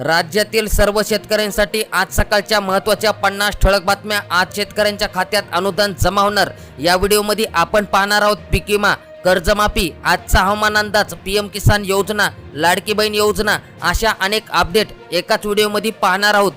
राज्यातील सर्व शेतकऱ्यांसाठी आज सकाळच्या महत्त्वाच्या पन्नास ठळक बातम्या आज शेतकऱ्यांच्या खात्यात अनुदान जमा होणार. या व्हिडिओमध्ये आपण पाहणार आहोत पीक विमा कर्जमाफी आजचा हवामान अंदाज पी एम किसान योजना लाडकी बहीण योजना अशा अनेक अपडेट एकाच व्हिडिओमध्ये पाहणार आहोत.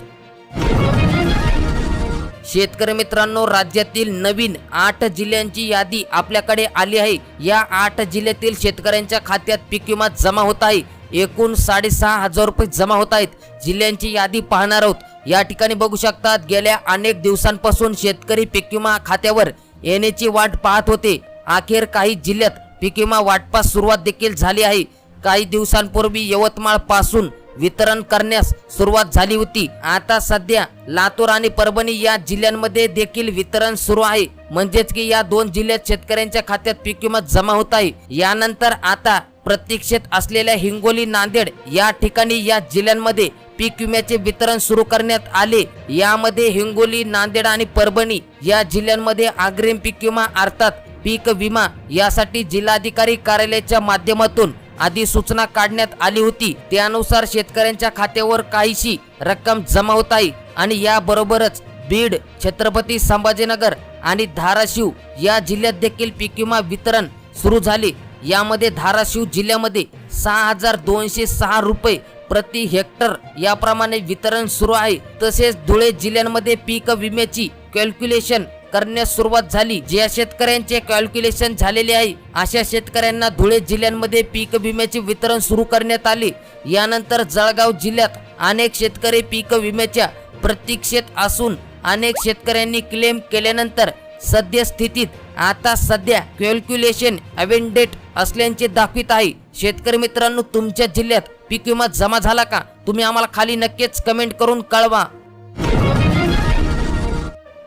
शेतकरी मित्रांनो राज्यातील नवीन आठ जिल्ह्यांची यादी आपल्याकडे आली आहे. या आठ जिल्ह्यातील शेतकऱ्यांच्या खात्यात पीक विमा जमा होत आहे. एकूण साडेसहा हजार रुपये जमा होत आहेत. जिल्ह्यांची यादी पाहणार आहोत. या ठिकाणी बघू शकतात गेल्या अनेक दिवसांपासून शेतकरी पीक विमा खात्यावर येण्याची वाट पाहत होते. अखेर काही जिल्ह्यात पीक विमा वाटपास सुरुवात देखील झाली आहे. काही दिवसांपूर्वी यवतमाळपासून वितरण करण्यास सुरुवात झाली होती. आता सध्या लातूर आणि परभणी या जिल्ह्यांमध्ये देखील वितरण सुरू आहे. म्हणजेच की या दोन जिल्ह्यात शेतकऱ्यांच्या खात्यात पीक विमा जमा होत आहे. यानंतर आता प्रतीक्षेत असलेल्या हिंगोली नांदेड या ठिकाणी या जिल्ह्यांमध्ये पीक विम्याचे वितरण सुरू करण्यात आले. यामध्ये हिंगोली नांदेड आणि परभणी या जिल्ह्यांमध्ये अग्रिम पीक विमा अर्थात पीक विमा यासाठी जिल्हाधिकारी कार्यालयाच्या माध्यमातून अधिसूचना काढण्यात आली होती. त्यानुसार शेतकऱ्यांच्या खात्यावर काहीशी रक्कम जमा होत आहे आणि याबरोबरच बीड छत्रपती संभाजीनगर आणि धाराशिव या जिल्ह्यात देखील पीक विमा वितरण सुरू झाले. यामध्ये धाराशिव जिल्ह्यामध्ये सहा हजार दोनशे सहा रुपये प्रति हेक्टर याप्रमाणे वितरण सुरू आहे. तसेच धुळे जिल्ह्यांमध्ये पीक विम्याची कॅल्क्युलेशन करण्यास सुरुवात झाली. ज्या शेतकऱ्यांचे कॅल्क्युलेशन झालेले आहे अशा शेतकऱ्यांना धुळे जिल्ह्यांमध्ये पीक विम्याचे वितरण सुरू करण्यात आले. यानंतर जळगाव जिल्ह्यात अनेक शेतकरी पीक विम्याच्या प्रतीक्षेत असून अनेक शेतकऱ्यांनी क्लेम केल्यानंतर सद्यस्थितीत आता सध्या कॅल्क्युलेशन अवेंडेट असल्याचे दाखवित आहे. शेतकरी मित्रांनो तुमच्या जिल्ह्यात पीक विमा जमा झाला का? तुम्ही आम्हाला खाली नक्कीच कमेंट करून कळवा.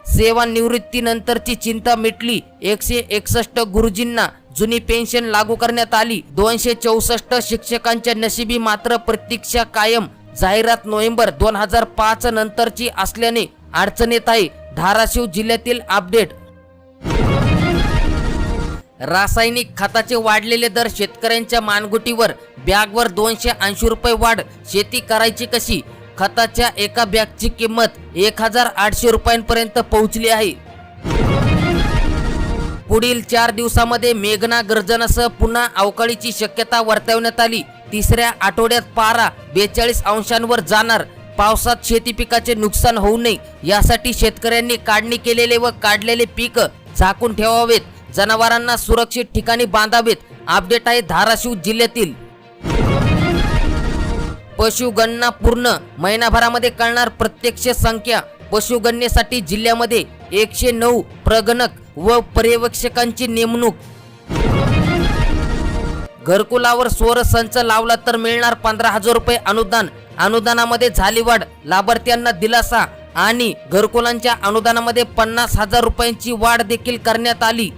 सेवानिवृत्तीनंतरची चिंता मिटली. एकशे एकसष्ट गुरुजींना जुनी पेन्शन लागू करण्यात आली. दोनशे चौसष्ट शिक्षकांच्या नशिबी मात्र प्रतीक्षा कायम. जाहिरात नोव्हेंबर दोन हजार पाच नंतरची असल्याने अडचणीत आहे. धाराशिव जिल्ह्यातील अपडेट रासायनिक खताचे वाढलेले दर शेतकऱ्यांच्या मानगुटीवर बॅगवर दोनशे ऐंशी रुपये वाढ शेती करायची कशी? खताच्या एका बॅगची किंमत एक हजार आठशे रुपयांपर्यंत पोहोचली आहे. पुढील चार दिवसामध्ये मेघना गर्जनासह पुन्हा अवकाळीची शक्यता वर्तवण्यात आली. तिसऱ्या आठवड्यात पारा बेचाळीस अंशांवर जाणार. पावसात शेती पिकाचे नुकसान होऊ नये यासाठी शेतकऱ्यांनी काढणी केलेले व काढलेले पीक झाकून ठेवावेत. जनावरांना सुरक्षित ठिकाणी बांधावेत. अपडेट आहे धाराशिव जिल्ह्यातील. पशुगणना पूर्ण. महिनाभरामध्ये कळणार प्रत्यक्ष संख्या. पशुगणनेसाठी जिल्ह्यामध्ये एकशे नऊ प्रगणक व पर्यवेक्षकांची नेमणूक. घरकुलावर स्वर संच लावला तर मिळणार पंधरा हजार रुपये अनुदान. अनुदानामध्ये झाली वाढ. लाभार्थ्यांना दिलासा. आणि घरकुलांच्या अनुदानामध्ये पन्नास हजार रुपयांची वाढ देखील करण्यात आली.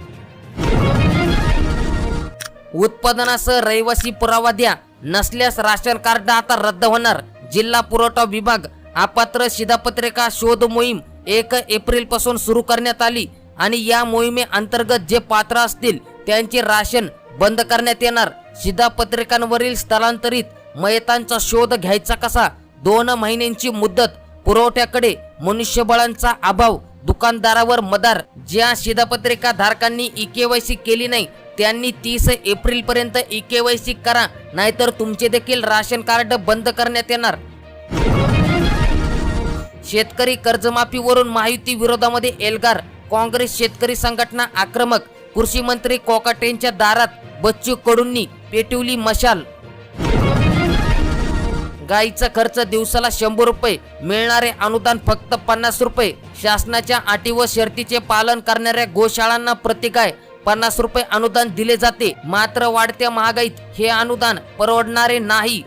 उत्पादनासह रहिवासी पुरावा द्या. नसल्यास राशन कार्ड आता रद्द होणार. जिल्हा पुरवठा विभाग अपात्र शिधापत्रिका शोध मोहीम एक एप्रिलपासून सुरू करण्यात आली आणि या मोहिमेअंतर्गत जे पात्र असतील त्यांचे राशन बंद करण्यात येणार. शिधापत्रिकांवरील स्थलांतरित मयतांचा शोध घ्यायचा कसा? दोन महिन्यांची मुदत पुरवठ्याकडे मनुष्यबळांचा अभाव दुकानदारावर मदार ज्या शिधापत्रिका धारकांनी ई सी केली नाही त्यांनी तीस एप्रिल पर्यंत ई सी करा नाहीतर तुमचे देखील राशन कार्ड बंद करण्यात येणार. शेतकरी कर्जमाफीवरून महायुती विरोधामध्ये एल्गार काँग्रेस शेतकरी संघटना आक्रमक कृषी मंत्री कोकाटेंच्या दारात बच्चू कडूंनी पेटवली मशाल. गाईचा खर्च दिवसाला शंभर रुपये मिळणारे अनुदान फक्त पन्नास रुपये. शासनाच्या अटी व शर्तीचे पालन करणाऱ्या गोशाळांना प्रतिकाय पन्नास रुपये अनुदान दिले जाते. मात्र वाढत्या महागाईत हे अनुदान परवडणारे नाही.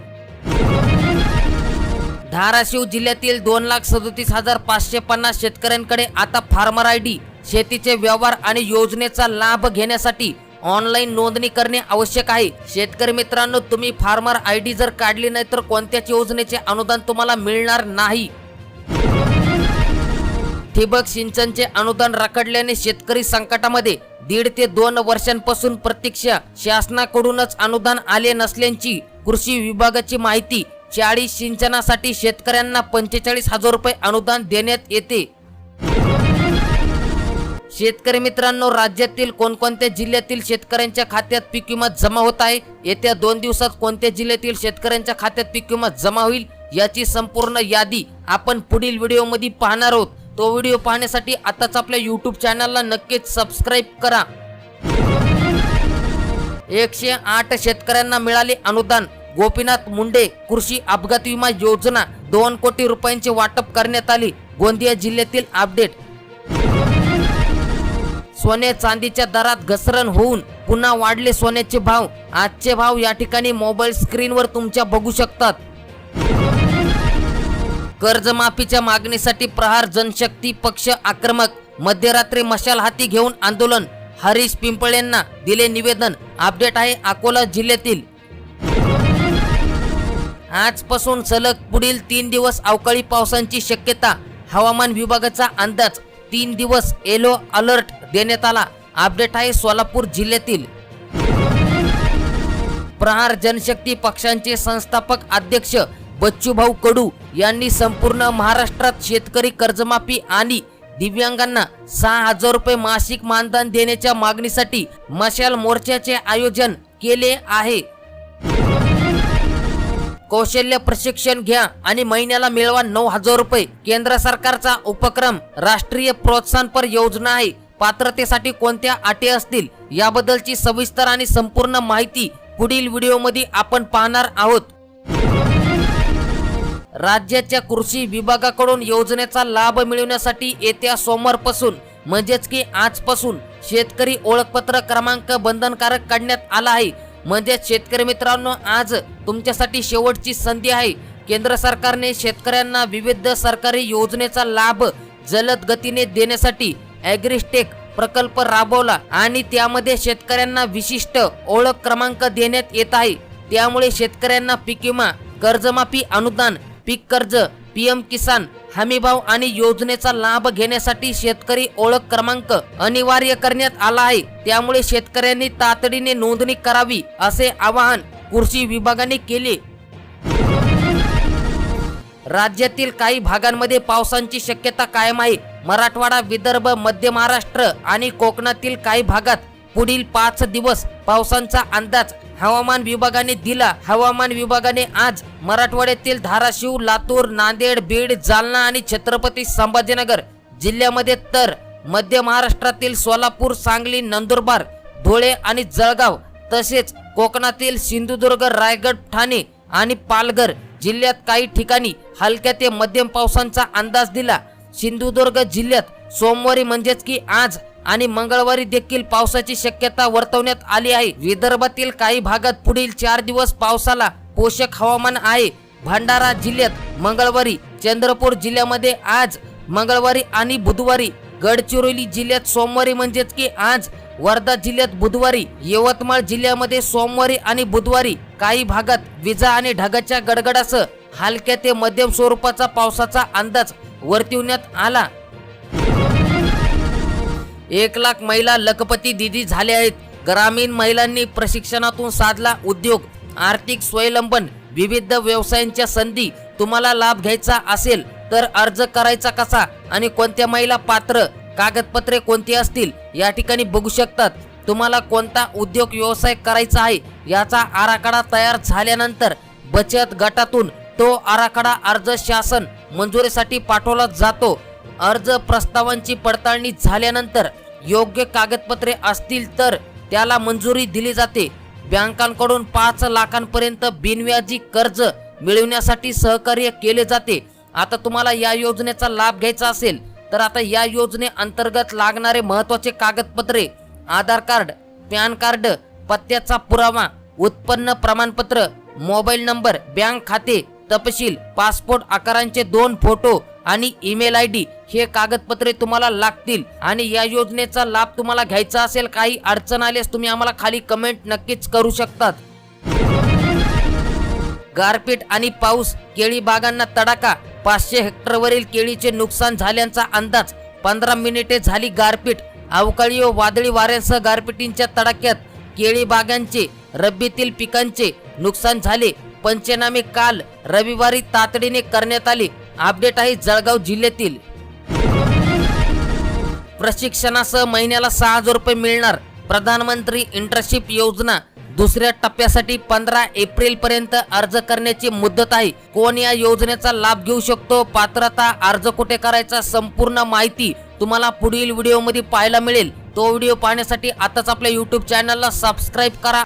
धाराशिव जिल्ह्यातील दोन लाख सदोतीस हजार पाचशे पन्नास शेतकऱ्यांकडे आता फार्मर आय डी शेतीचे व्यवहार आणि योजनेचा लाभ घेण्यासाठी ऑनलाईन नोंदणी करणे आवश्यक आहे. शेतकरी मित्रांनो तुम्ही फार्मर आय डी जर काढली नाही तर कोणत्याच योजनेचे अनुदान तुम्हाला मिळणार नाही. ठिबक सिंचनचे अनुदान रखडल्याने शेतकरी संकटामध्ये दीड ते दोन वर्षांपासून प्रतीक्षा. शासनाकडूनच अनुदान आले नसल्याची कृषी विभागाची माहिती. चाळीस सिंचनासाठी शेतकऱ्यांना पंचेचाळीस हजार रुपये अनुदान देण्यात येते. शेतकरी मित्रांनो राज्यातील कोणकोणत्या जिल्ह्यातील शेतकऱ्यांच्या खात्यात पीक विमा जमा होत आहे? येत्या दोन दिवसात कोणत्या जिल्ह्यातील शेतकऱ्यांच्या खात्यात पीक विमा जमा होईल? याची संपूर्ण यादी आपण पुढील व्हिडिओमध्ये पाहणार आहोत. तो व्हिडिओ पाहण्यासाठी आताच आपल्या यूट्यूब चॅनलला नक्कीच सबस्क्राईब करा. एकशे आठ शेतकऱ्यांना मिळाले अनुदान. गोपीनाथ मुंडे कृषी अपघात विमा योजना दोन कोटी रुपयांचे वाटप करण्यात आले. गोंदिया जिल्ह्यातील अपडेट. सोने चांदीच्या दरात घसरण होऊन पुन्हा वाढले सोन्याचे भाव. आजचे भाव या ठिकाणी मोबाईल स्क्रीनवर तुमच्या बघू शकतात. कर्जमाफीच्या मागणीसाठी प्रहार जनशक्ती पक्ष आक्रमक. मध्यरात्री मशाल हाती घेऊन आंदोलन. हरीश पिंपळेंना दिले निवेदन. अपडेट आहे अकोला जिल्ह्यातील. आजपासून सलग पुढील तीन दिवस अवकाळी पावसांची शक्यता. हवामान विभागाचा अंदाज. तीन दिवस येलो अलर्ट देण्यात आला. अपडेट आहे सोलापूर जिल्ह्यातील. प्रहार जनशक्ती पक्षांचे संस्थापक अध्यक्ष बच्चूभाऊ कडू यांनी संपूर्ण महाराष्ट्रात शेतकरी कर्जमाफी आणि दिव्यांगांना सहा हजार रुपये मासिक मानधन देण्याच्या मागणीसाठी मशाल मोर्चाचे आयोजन केले आहे. कौशल्य प्रशिक्षण घ्या आणि महिन्याला मिळवा नऊ हजार रुपये. केंद्र सरकारचा उपक्रम राष्ट्रीय प्रोत्साहनपर योजना आहे. पात्रतेसाठी कोणत्या अटी असतील? याबद्दलची सविस्तर आणि संपूर्ण माहिती पुढील व्हिडिओमध्ये आपण पाहणार आहोत. राज्याच्या कृषी विभागाकडून योजनेचा लाभ मिळवण्यासाठी येत्या सोमवारपासून म्हणजेच की आजपासून शेतकरी ओळखपत्र क्रमांक बंधनकारक काढण्यात आला आहे. म्हणजे शेतकरी मित्रांनो आज तुमच्यासाठी शेवटची संधी आहे. केंद्र सरकारने शेतकऱ्यांना विविध सरकारी योजनेचा लाभ जलद गतीने देण्यासाठी ॲग्रिस्टेक प्रकल्प राबवला आणि त्यामध्ये शेतकऱ्यांना विशिष्ट ओळख क्रमांक देण्यात येत आहे. त्यामुळे शेतकऱ्यांना पीक विमा कर्जमाफी अनुदान पीक कर्ज पीएम किसान हमीभाव आणि योजनेचा लाभ घेण्यासाठी शेतकरी ओळख क्रमांक अनिवार्य करण्यात आला आहे. त्यामुळे शेतकऱ्यांनी तातडीने नोंदणी करावी असे आवाहन कृषी विभागाने केले. राज्यातील काही भागांमध्ये पावसांची शक्यता कायम आहे. मराठवाडा विदर्भ मध्य महाराष्ट्र आणि कोकणातील काही भागात पुढील पाच दिवस पावसांचा अंदाज हवामान विभागाने दिला. हवामान विभागाने आज मराठवाड्यातील धाराशिव लातूर नांदेड बीड जालना आणि छत्रपती संभाजीनगर जिल्ह्यामध्ये तर मध्य महाराष्ट्रातील सोलापूर सांगली नंदुरबार धुळे आणि जळगाव तसेच कोकणातील सिंधुदुर्ग रायगड ठाणे आणि पालघर जिल्ह्यात काही ठिकाणी हलक्या ते मध्यम पावसांचा अंदाज दिला. सिंधुदुर्ग जिल्ह्यात सोमवारी म्हणजेच की आज आणि मंगळवारी देखील पावसाची शक्यता वर्तवण्यात आली आहे. विदर्भातील काही भागात पुढील चार दिवस पावसाला पोषक हवामान आहे. भंडारा जिल्ह्यात मंगळवारी चंद्रपूर जिल्ह्यामध्ये आज मंगळवारी आणि बुधवारी गडचिरोली जिल्ह्यात सोमवारी म्हणजेच की आज वर्धा जिल्ह्यात बुधवारी यवतमाळ जिल्ह्यामध्ये सोमवारी आणि बुधवारी काही भागात विजा आणि ढगाच्या गडगडासह हलक्या ते मध्यम स्वरूपाचा पावसाचा अंदाज वर्तवण्यात आला. एक लाख महिला लखपती दिदी झाल्या आहेत. ग्रामीण महिलांनी प्रशिक्षणातून साधला उद्योग आर्थिक स्वावलंबन विविध व्यवसायांच्या संधी. तुम्हाला लाभ घ्यायचा असेल तर अर्ज करायचा कसा आणि कोणत्या महिला पात्र कागदपत्रे कोणती असतील या ठिकाणी बघू शकतात. तुम्हाला कोणता उद्योग व्यवसाय करायचा आहे याचा आराखडा तयार झाल्यानंतर बचत गटातून तो आराखडा अर्ज शासन मंजुरीसाठी पाठवला जातो. अर्ज प्रस्तावांची पडताळणी झाल्यानंतर योग्य कागदपत्रे असतील तर त्याला मंजुरी दिली जाते. बँकांकडून पाच लाखांपर्यंत बिनव्याजी कर्ज मिळवण्यासाठी सहकार्य केले जाते. आता तुम्हाला या योजनेचा लाभ घ्यायचा असेल तर आता या योजनेअंतर्गत लागणारे महत्त्वाचे कागदपत्रे आधार कार्ड पॅन कार्ड पत्त्याचा पुरावा उत्पन्न प्रमाणपत्र मोबाईल नंबर बँक खाते तपशील पासपोर्ट आकारांचे दोन फोटो आणि ईमेल आय डी हे कागदपत्रे तुम्हाला लागतील. आणि या योजनेचा लाभ तुम्हाला घ्यायचा असेल काही अडचण आल्यास तुम्ही आम्हाला खाली कमेंट नक्कीच करू शकतात. गारपीट आणि पाऊस केळी बागांना तडाखा पाचशे हेक्टरवरील केळीचे नुकसान झाल्याचा अंदाज पंधरा मिनिटे झाली गारपीट. अवकाळी व वादळी वाऱ्यांसह गारपिटींच्या तडाख्यात केळी बागांचे रब्बीतील पिकांचे नुकसान झाले. पंचनामे काल रविवारी तातडीने करण्यात आले. अपडेट आहे जळगाव जिल्ह्यातील. प्रशिक्षणासह महिन्याला सहा हजार रुपये मिळणार. प्रधानमंत्री इंटर्नशिप योजना. दुसऱ्या टप्प्यासाठी पंधरा एप्रिल पर्यंत अर्ज करण्याची मुदत आहे. कोण या योजनेचा लाभ घेऊ शकतो? पात्रता अर्ज कुठे करायचा? संपूर्ण माहिती तुम्हाला पुढील व्हिडिओमध्ये पाहायला मिळेल. तो व्हिडिओ पाहण्यासाठी आताच आपल्या युट्यूब चॅनलला सबस्क्राईब करा.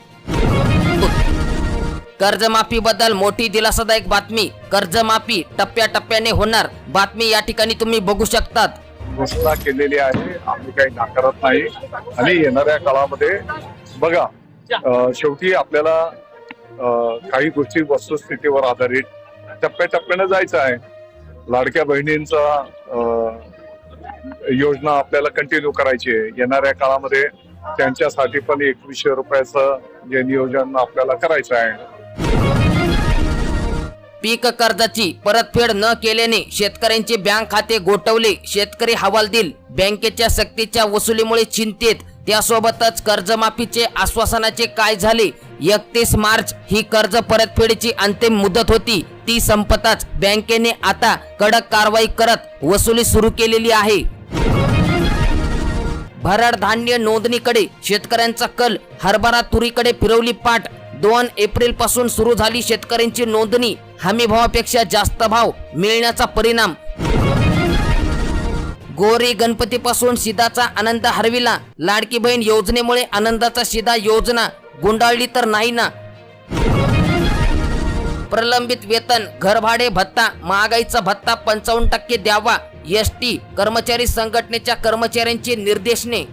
कर्जमाफी बद्दल मोठी दिलासादायक बातमी. कर्जमाफी टप्प्याटप्प्याने होणार. बातमी या ठिकाणी तुम्ही बघू शकतात. घोषणा केलेली आहे. आम्ही काही नाकारत नाही. आणि येणाऱ्या काळामध्ये बघा शेवटी आपल्याला काही गोष्टी वस्तुस्थितीवर आधारित टप्प्याटप्प्याने जायचं आहे. लाडक्या बहिणींचा योजना आपल्याला कंटिन्यू करायची आहे. येणाऱ्या काळामध्ये त्यांच्यासाठी पण एकवीसशे रुपयाचं जे नियोजन आपल्याला करायचं आहे. पीक कर्जाची परतफेड न केल्याने शेतकऱ्यांचे बँक खाते गोठवले. शेतकरी हवालदिल बँकेच्या सक्तीच्या वसुलीमुळे चिंतेत. त्यासोबतच कर्जमाफीचे आश्वासनाचे काय झाले? एकतीस मार्च ही कर्ज परतफेडीची अंतिम मुदत होती. ती संपताच बँकेने आता कडक कारवाई करत वसुली सुरू केलेली आहे. भरड धान्य नोंदणीकडे शेतकऱ्यांचा कल. हरभरा तुरीकडे फिरवली पाठ दोन एप्रिलपासून सुरू झाली शेतकऱ्यांची नोंदणी. हमी भावापेक्षा जास्त भाव मिळण्याचा परिणाम. गोरी गणपतीपासून शिदाचा आनंद हरविला. लाडकी बहीण योजनेमुळे आनंदाचा शिदा योजना गुंडाळली तर नाही ना? प्रलंबित वेतन घरभाडे भत्ता महागाईचा भत्ता पंचावन्न टक्के द्यावा एस टी कर्मचारी संघटनेच्या कर्मचाऱ्यांची निर्देशने.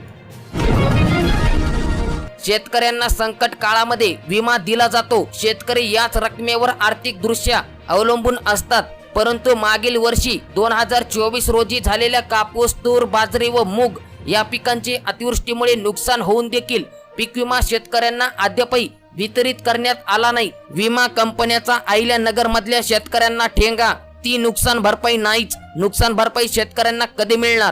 शेतकऱ्यांना संकट काळामध्ये विमा दिला जातो. शेतकरी याच रकमेवर आर्थिक दृष्ट्या अवलंबून असतात. परंतु मागील वर्षी दोन हजार चोवीस रोजी झालेल्या कापूस तूर बाजरी व मूग या पिकांचे अतिवृष्टीमुळे नुकसान होऊन देखील पीक विमा शेतकऱ्यांना अद्यापही वितरित करण्यात आला नाही. विमा कंपन्याचा आईल्या नगर मधल्या शेतकऱ्यांना ठेंगा. ती नुकसान भरपाई नाहीच. नुकसान भरपाई शेतकऱ्यांना कधी मिळणार?